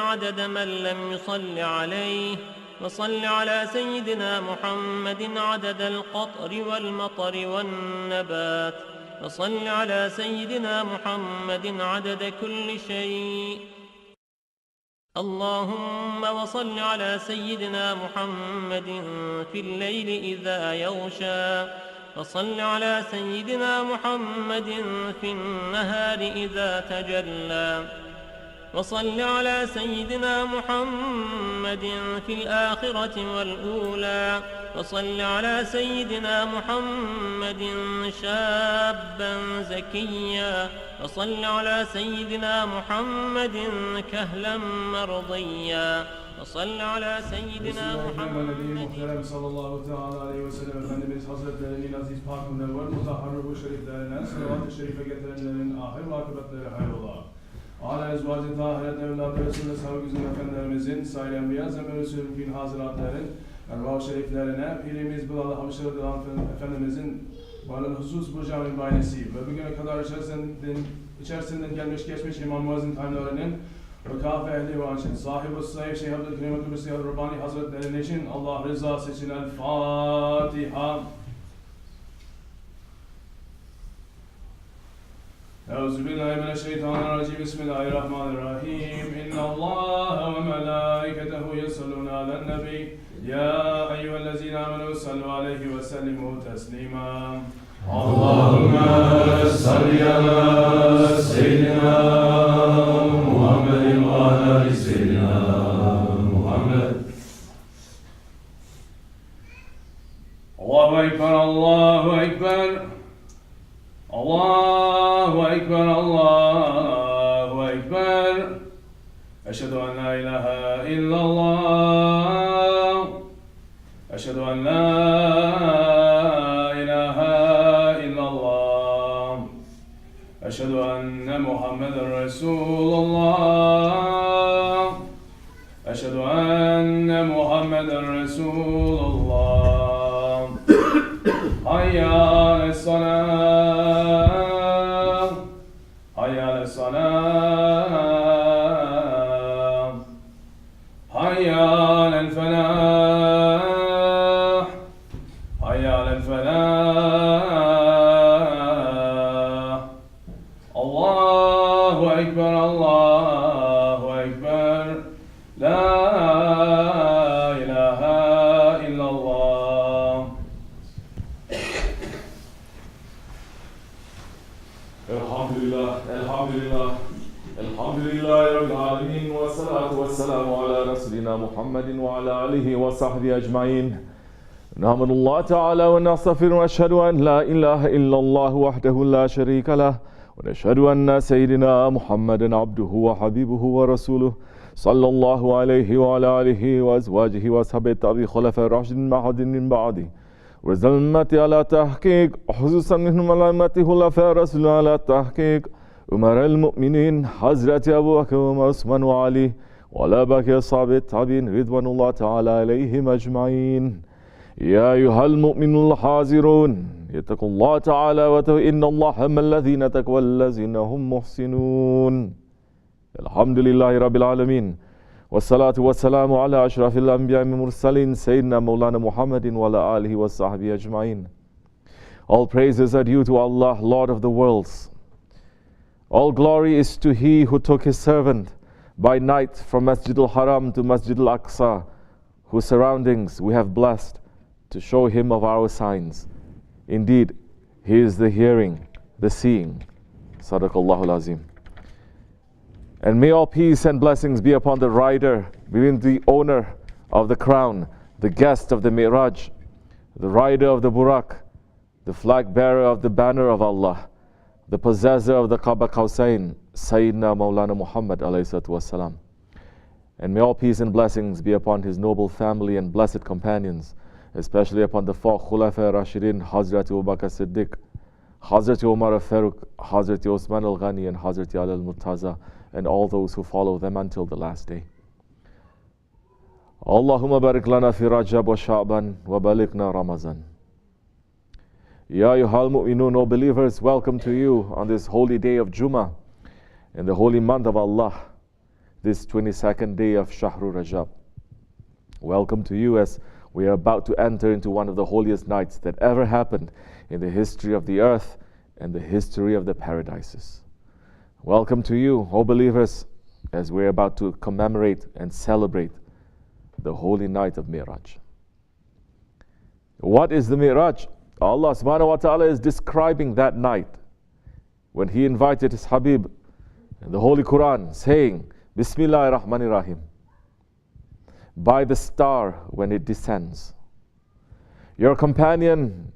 عدد من لم يصل عليه. وصل على سيدنا محمد عدد القطر والمطر والنبات. وصل على سيدنا محمد عدد كل شيء. اللهم وصل على سيدنا محمد في الليل إذا يغشى. وصل على سيدنا محمد في النهار إذا تجلى. وصل على سيدنا محمد في الآخرة والأولى. وصل على سيدنا محمد شابا زكيا. وصل على سيدنا محمد كهلا مرضيا. وصل على سيدنا محمد صلى الله عليه وسلم. من بيت حضرت لنا Ala ezvacı tahiret evladı Resulü sahibi güzün efendilerimizin sayın enbiya zemin Resulü fin haziratların ervah şeriflerine pirimiz Bilal Hamışır Efendimizin varlığın husus bu cami baynesi ve bugüne kadar içerisinden, içerisinden gelmiş geçmiş İmam Muazzin tayinlerinin ve kafe ehli ve anşin sahibi sayf Şeyh Abdülkerim Kıbrıs Rabbani Hazretleri için Allah rızası için El Fatiha. أعوذ بالله من الشيطان الرجيم. بسم الله الرحمن الرحيم. إن الله وملائكته يصلون على النبي. يا أيها الذين آمنوا صلوا عليه وسلموا تسليما. اللهم صل على سيدنا محمد وعلى آل سيدنا محمد. الله أكبر الله أكبر. الله أكبر الله أكبر أشهد أن لا إله إلا الله أشهد أن لا إله إلا الله أشهد أن محمدا رسول الله أشهد أن محمدا رسول الله حي على الصلاة وصحبه أجمعين نحمد الله تعالى ونستغفر ونشهد أن لا إله إلا الله وحده لا شريك له ونشهد أن سيدنا محمدا عبده وحبيبه ورسوله صلى الله عليه وعلى آله وأزواجه وأصحابه التابعين خلفاء الراشدين معهدين من بعده وزلمت على تحقيق خصوصا منهم علامة خلفاء رسول على تحقيق أمر المؤمنين حضرة أبو بكر وعثمان وعلي وعلى باقي أصحاب التابعين رضوان الله تعالى عليهم أجمعين. يا أيها المؤمنون الحاضرون اتقوا الله تعالى واتقوا إن الله هم الذين تقوى الذين هم محسنون. الحمد لله رب العالمين والصلاة والسلام على أشرف الأنبياء والمرسلين سيدنا مولانا محمد وعلى آله وصحبه أجمعين. All praises are due to Allah, Lord of the worlds. All glory is to He who took His servant. By night from Masjid al-Haram to Masjid al-Aqsa, whose surroundings we have blessed to show Him of our signs. Indeed, He is the hearing, the seeing. Sadaqallahu azim. And may all peace and blessings be upon the rider, be the owner of the crown, the guest of the Miraj, the rider of the Burak, the flag bearer of the banner of Allah, the possessor of the Kaaba Qawsain, Sayyidina Maulana Muhammad alayhi wasalam. And may all peace and blessings be upon his noble family and blessed companions, especially upon the four Khulafa Rashidin, Hazrat Abu Bakr Siddiq, Hazrat Umar al-Faruq, Hazrat Osman al-Ghani and Hazrat Ali al-Murtaza and all those who follow them until the last day. اللهم بارك لنا في رجب وشعبان وبلغنا رمضان Ya ayyuhal mu'minun, O believers, welcome to you on this holy day of Jummah in the holy month of Allah. this 22nd day of Shahru Rajab. Welcome to you as we are about to enter into one of the holiest nights that ever happened in the history of the earth and the history of the paradises. Welcome to you, O believers, as we're about to commemorate and celebrate the holy night of Mi'raj. What is the Mi'raj? Allah subhanahu wa ta'ala is describing that night when He invited His Habib in the Holy Quran, saying, Bismillah ar-Rahman rahim by the star when it descends. Your companion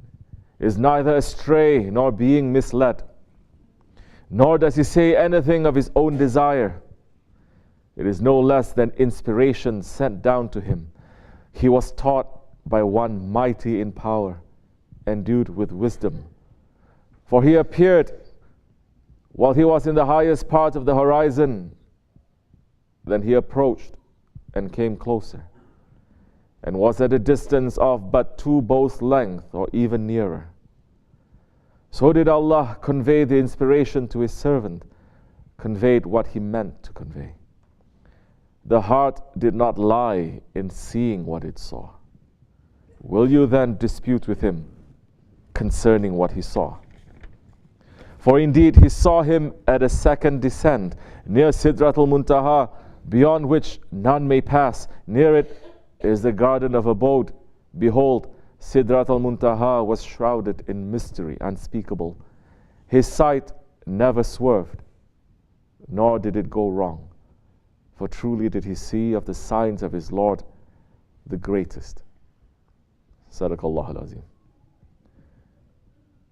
is neither astray nor being misled, nor does he say anything of his own desire. It is no less than inspiration sent down to him. He was taught by one mighty in power, endued with wisdom. For he appeared while he was in the highest part of the horizon. Then he approached and came closer, and was at a distance of but two bows' length or even nearer. So did Allah convey the inspiration to His servant, conveyed what He meant to convey. The heart did not lie in seeing what it saw. Will you then dispute with him concerning what he saw? For indeed he saw him at a second descent near Sidratul Muntaha, beyond which none may pass. Near it is the garden of abode. Behold, Sidratul Muntaha was shrouded in mystery unspeakable. His sight never swerved, nor did it go wrong. For truly did he see of the signs of his Lord the greatest. Sadaqallah al-Azim.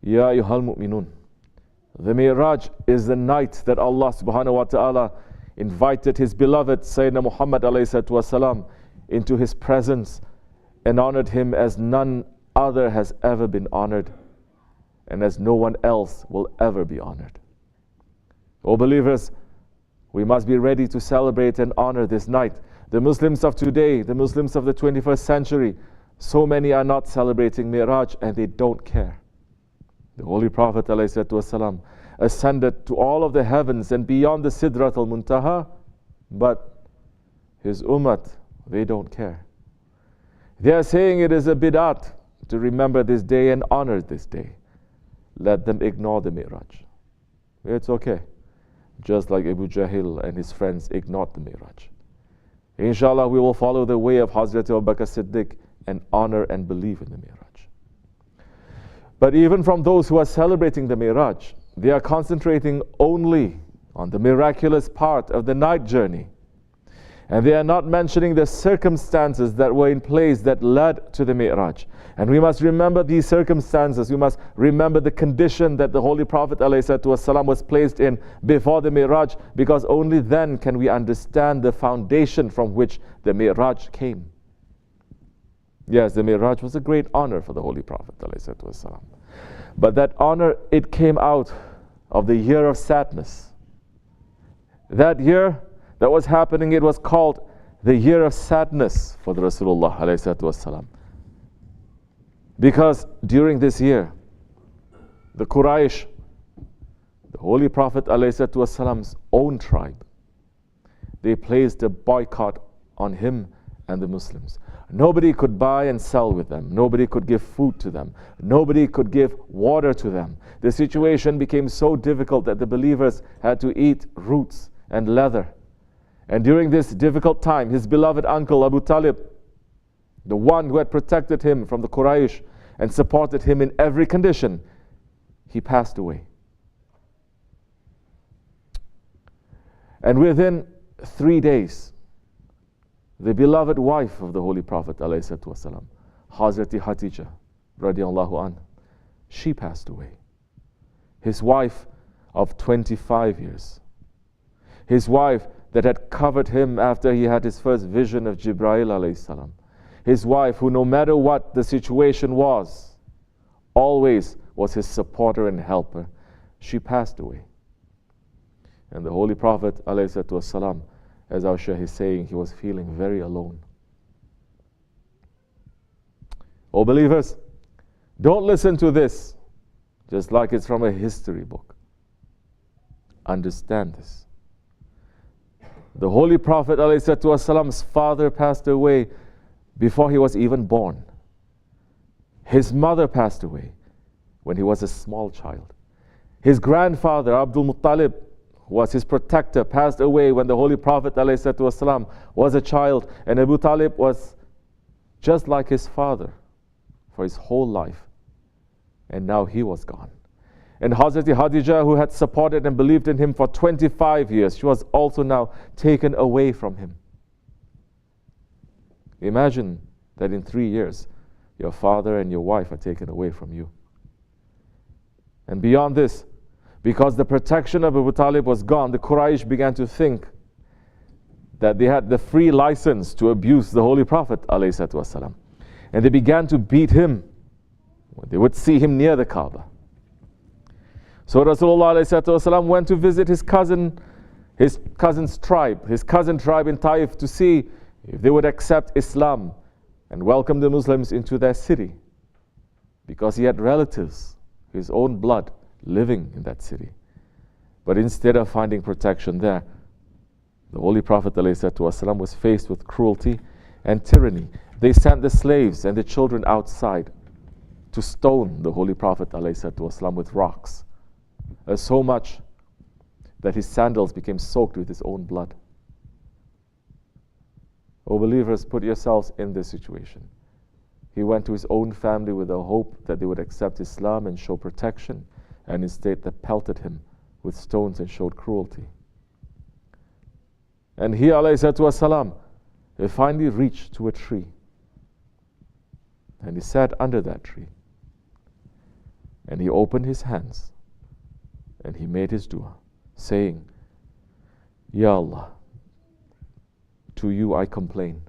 Ya ayyuhal mu'minun. The Mi'raj is the night that Allah subhanahu wa ta'ala invited His beloved Sayyidina Muhammad wasalam, into His presence and honored him as none other has ever been honored and as no one else will ever be honored. O believers, we must be ready to celebrate and honor this night. The Muslims of today, the Muslims of the 21st century, so many are not celebrating Mi'raj and they don't care. The Holy Prophet ﷺ ascended to all of the heavens and beyond the Sidrat al Muntaha, but his ummah, they don't care. They are saying it is a bid'at to remember this day and honor this day. Let them ignore the Mi'raj. It's okay. Just like Abu Jahil and his friends ignored the Mi'raj. Inshallah, we will follow the way of Hazrat Abu Bakr Siddiq and honor and believe in the Mi'raj. But even from those who are celebrating the Miraj, they are concentrating only on the miraculous part of the night journey. And they are not mentioning the circumstances that were in place that led to the Mi'raj. And we must remember these circumstances. We must remember the condition that the Holy Prophet ﷺ was placed in before the Mi'raj, because only then can we understand the foundation from which the Mi'raj came. Yes, the Miraj was a great honor for the Holy Prophet. But that honor, it came out of the year of sadness. That year that was happening, it was called the year of sadness for the Rasulullah. Because during this year, the Quraysh, the Holy Prophet ﷺ's own tribe, they placed a boycott on him and the Muslims. Nobody could buy and sell with them. Nobody could give food to them. Nobody could give water to them. The situation became so difficult that the believers had to eat roots and leather. And during this difficult time, his beloved uncle Abu Talib, the one who had protected him from the Quraysh and supported him in every condition, he passed away. And within three days, the beloved wife of the Holy Prophet والسلام, Hazrati Hatija radiallahu an, she passed away. His wife of 25 years. His wife that had covered him after he had his first vision of Jibreel alayhi salam. His wife who no matter what the situation was, always was his supporter and helper. She passed away. And the Holy Prophet alayhi as our is saying, he was feeling very alone. Oh, believers, don't listen to this just like it's from a history book. Understand this. The Holy Prophet ﷺ's father passed away before he was even born. His mother passed away when he was a small child. His grandfather, Abdul Muttalib, was his protector, passed away when the Holy Prophet ﷺ was a child, and Abu Talib was just like his father for his whole life. And now he was gone. And Hazrat Khadija, who had supported and believed in him for 25 years, she was also now taken away from him. Imagine that in three years, your father and your wife are taken away from you. And beyond this, because the protection of Abu Talib was gone, the Quraysh began to think that they had the free license to abuse the Holy Prophet. ﷺ. And they began to beat him when they would see him near the Kaaba. So Rasulullah ﷺ went to visit his cousin, his cousin's tribe, his cousin tribe in Taif to see if they would accept Islam and welcome the Muslims into their city. Because he had relatives, his own blood, living in that city. But instead of finding protection there, the Holy Prophet ﷺ was faced with cruelty and tyranny. They sent the slaves and the children outside to stone the Holy Prophet ﷺ with rocks uh, so much that his sandals became soaked with his own blood. O believers, put yourselves in this situation. He went to his own family with the hope that they would accept Islam and show protection, and instead they pelted him with stones and showed cruelty. And he, alayhi he finally reached to a tree. And he sat under that tree. And he opened his hands and he made his dua, saying, Ya Allah, to you I complain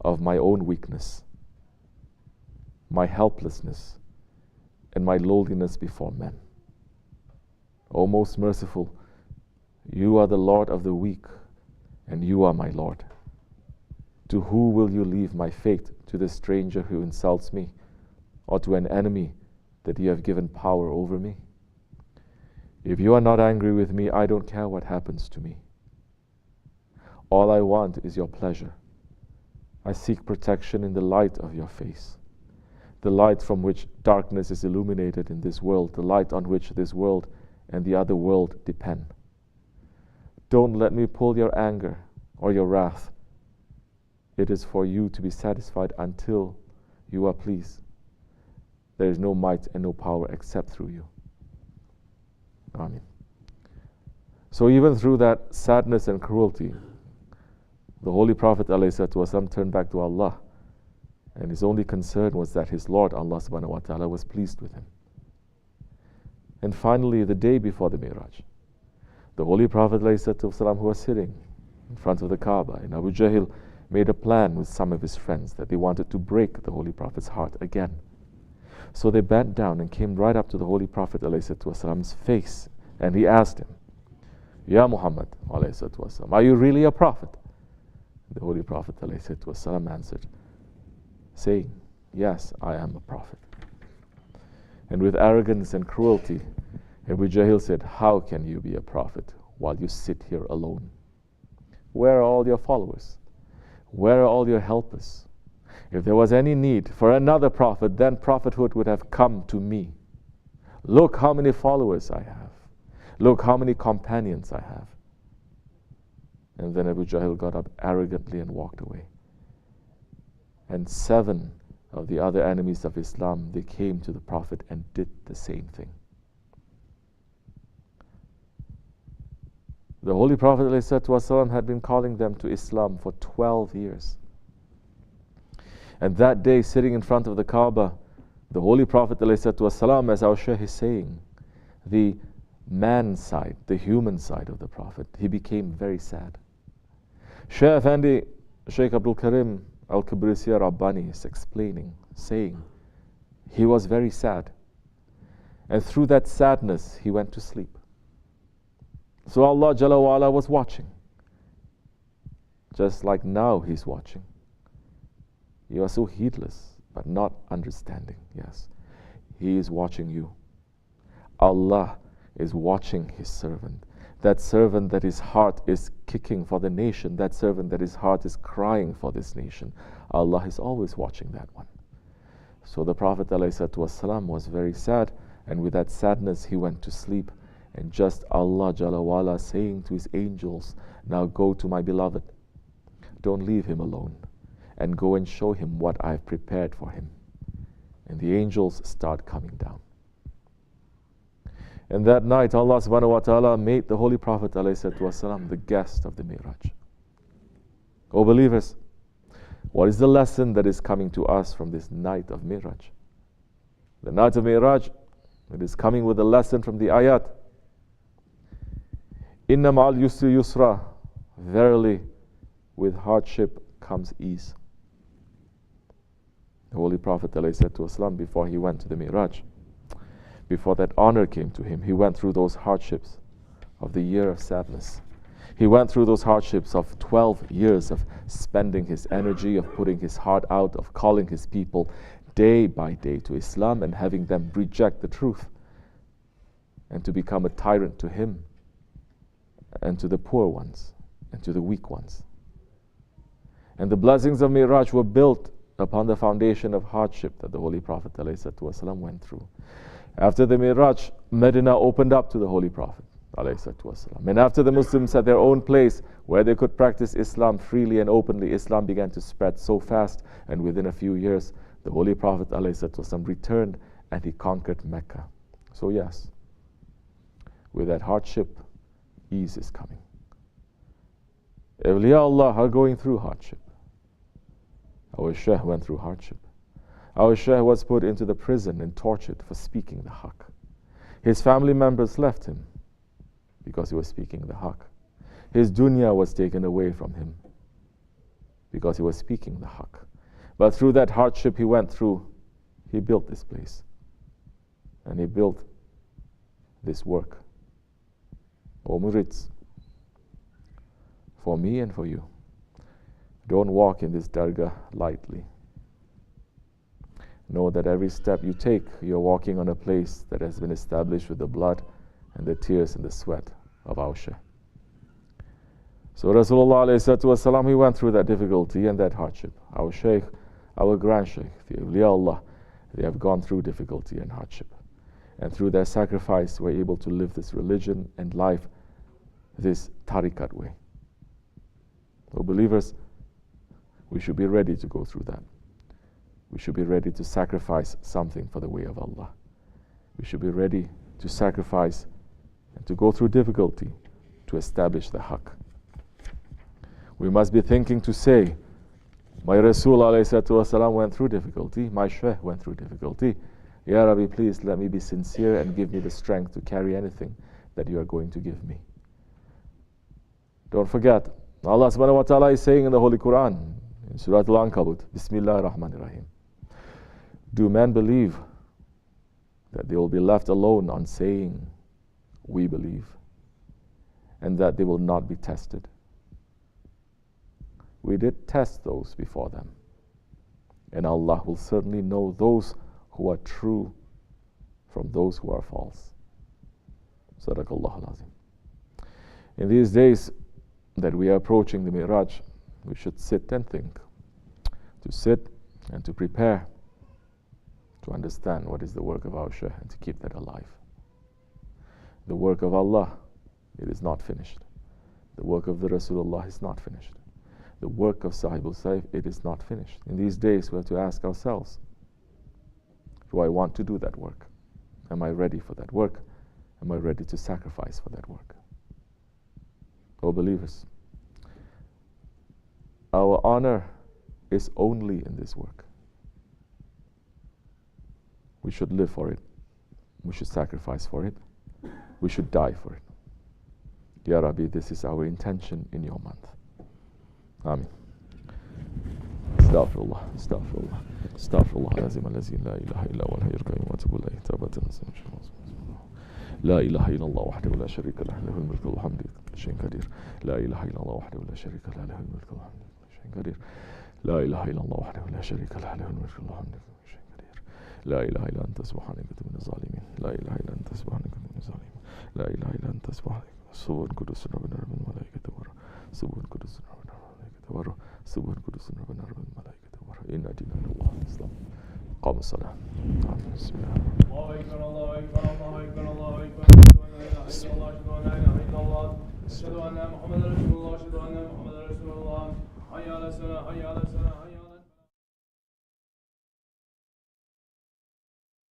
of my own weakness, my helplessness, and my lowliness before men. O most merciful, you are the Lord of the weak, and you are my Lord. To who will you leave my fate? To the stranger who insults me, or to an enemy that you have given power over me? If you are not angry with me, I don't care what happens to me. All I want is your pleasure. I seek protection in the light of your face, the light from which darkness is illuminated in this world, the light on which this world and the other world depend. Don't let me pull your anger or your wrath. It is for you to be satisfied until you are pleased. There is no might and no power except through you. Amen. So even through that sadness and cruelty, the Holy Prophet ﷺ turned back to Allah. And his only concern was that his Lord, Allah subhanahu wa ta'ala, was pleased with him. And finally, the day before the Miraj, the Holy Prophet ﷺ, who was sitting in front of the Kaaba, and Abu Jahl made a plan with some of his friends that they wanted to break the Holy Prophet's heart again. So they bent down and came right up to the Holy Prophet ﷺ's face and he asked him, Ya Muhammad والسلام, are you really a prophet? The Holy Prophet ﷺ answered, saying, Yes, I am a prophet. And with arrogance and cruelty, Abu Jahl said, How can you be a prophet while you sit here alone? Where are all your followers? Where are all your helpers? If there was any need for another prophet, then prophethood would have come to me. Look how many followers I have. Look how many companions I have. And then Abu Jahl got up arrogantly and walked away. And seven of the other enemies of Islam, they came to the Prophet and did the same thing. The Holy Prophet ﷺ had been calling them to Islam for 12 years. And that day, sitting in front of the Kaaba, the Holy Prophet, ﷺ, as our Shaykh is saying, the man side, the human side of the Prophet, he became very sad. Shaykh Effendi, Shaykh Abdul Karim Al Kibrisiya Rabbani is explaining, saying, he was very sad. And through that sadness, he went to sleep. So Allah Jalla wa'ala was watching. Just like now He's watching. You are so heedless, but not understanding. Yes. He is watching you. Allah is watching His servant. That servant that his heart is kicking for the nation, that servant that his heart is crying for this nation. Allah is always watching that one. So the Prophet ﷺ was very sad, and with that sadness, he went to sleep. And just Allah Jalawala saying to his angels, Now go to my beloved, don't leave him alone, and go and show him what I've prepared for him. And the angels start coming down. And that night, Allah subhanahu wa ta'ala made the Holy Prophet والسلام, the guest of the Miraj. O believers, what is the lesson that is coming to us from this night of Miraj? The night of Miraj, it is coming with a lesson from the ayat. Inna ma'al yusri yusra. Verily, with hardship comes ease. The Holy Prophet ﷺ, before he went to the Miraj, before that honor came to him, he went through those hardships of the year of sadness. He went through those hardships of 12 years of spending his energy, of putting his heart out, of calling his people day by day to Islam and having them reject the truth and to become a tyrant to him and to the poor ones and to the weak ones. And the blessings of Miraj were built upon the foundation of hardship that the Holy Prophet ﷺ went through. After the Miraj, Medina opened up to the Holy Prophet. And after the Muslims had their own place where they could practice Islam freely and openly, Islam began to spread so fast, and within a few years, the Holy Prophet ﷺ returned and he conquered Mecca. So, yes, with that hardship, ease is coming. Awliya Allah are going through hardship. Our Shaykh went through hardship. Our Shaykh was put into the prison and tortured for speaking the haqq. His family members left him because he was speaking the haqq. His dunya was taken away from him because he was speaking the haqq. But through that hardship he went through, he built this place. And he built this work. Oh, o Murids, for me and for you, don't walk in this dargah lightly. Know that every step you take, you're walking on a place that has been established with the blood and the tears and the sweat of Ausha. So Rasulullah he went through that difficulty and that hardship. Our Shaykh, our Grand Shaykh, the Awliya Allah, they have gone through difficulty and hardship. And through their sacrifice, were able to live this religion and life this tariqat way. So believers, we should be ready to go through that. We should be ready to sacrifice something for the way of Allah. We should be ready to sacrifice and to go through difficulty to establish the haqq. We must be thinking to say, my Rasul والسلام, went through difficulty, my Shaykh went through difficulty. Ya Rabbi, please let me be sincere and give me the strength to carry anything that you are going to give me. Don't forget, Allah subhanahu wa ta'ala is saying in the Holy Quran, in Surah Al Ankabut, Bismillah ar-Rahman ar-Rahim. Do men believe that they will be left alone on saying, We believe, and that they will not be tested? We did test those before them, and Allah will certainly know those who are true from those who are false. Sadaqallah al In these days that we are approaching the Miraj, we should sit and think, to sit and to prepare to understand what is the work of our Shaykh and to keep that alive. The work of Allah, it is not finished. The work of the Rasulullah is not finished. The work of Sahibul Saif, it is not finished. In these days, we have to ask ourselves Do I want to do that work? Am I ready for that work? Am I ready to sacrifice for that work? O believers, our honor is only in this work. We should live for it. We should sacrifice for it. We should die for it. Ya Rabbi, this is our intention in your month. Amen. Astaghfirullah, Astaghfirullah, Astaghfirullah, La ilaha illa wa wa tabu Allahi, Tabatan Azim, Shemaz, لا إله إلا الله وحده لا شريك له له الملك والحمد شيء قدير لا إله إلا الله وحده لا شريك له له الملك والحمد شيء لا إله إلا أنت سبحانك من الظالمين. لا إله إلا أنت سبحانك من الظالمين. لا إله إلا أنت سبحانك سبحان قدس ربنا رب الملائكة والروح سبحان قدس ربنا رب الملائكة والروح سبحان قدس ربنا رب الملائكة والروح إن دين الله الإسلام. قام الصلاة. بسم الله. أكبر الله أكبر الله أكبر الله أكبر أشهد أن لا إله إلا الله أشهد أن محمدا رسول الله أشهد أن محمدا رسول الله. حي على حي على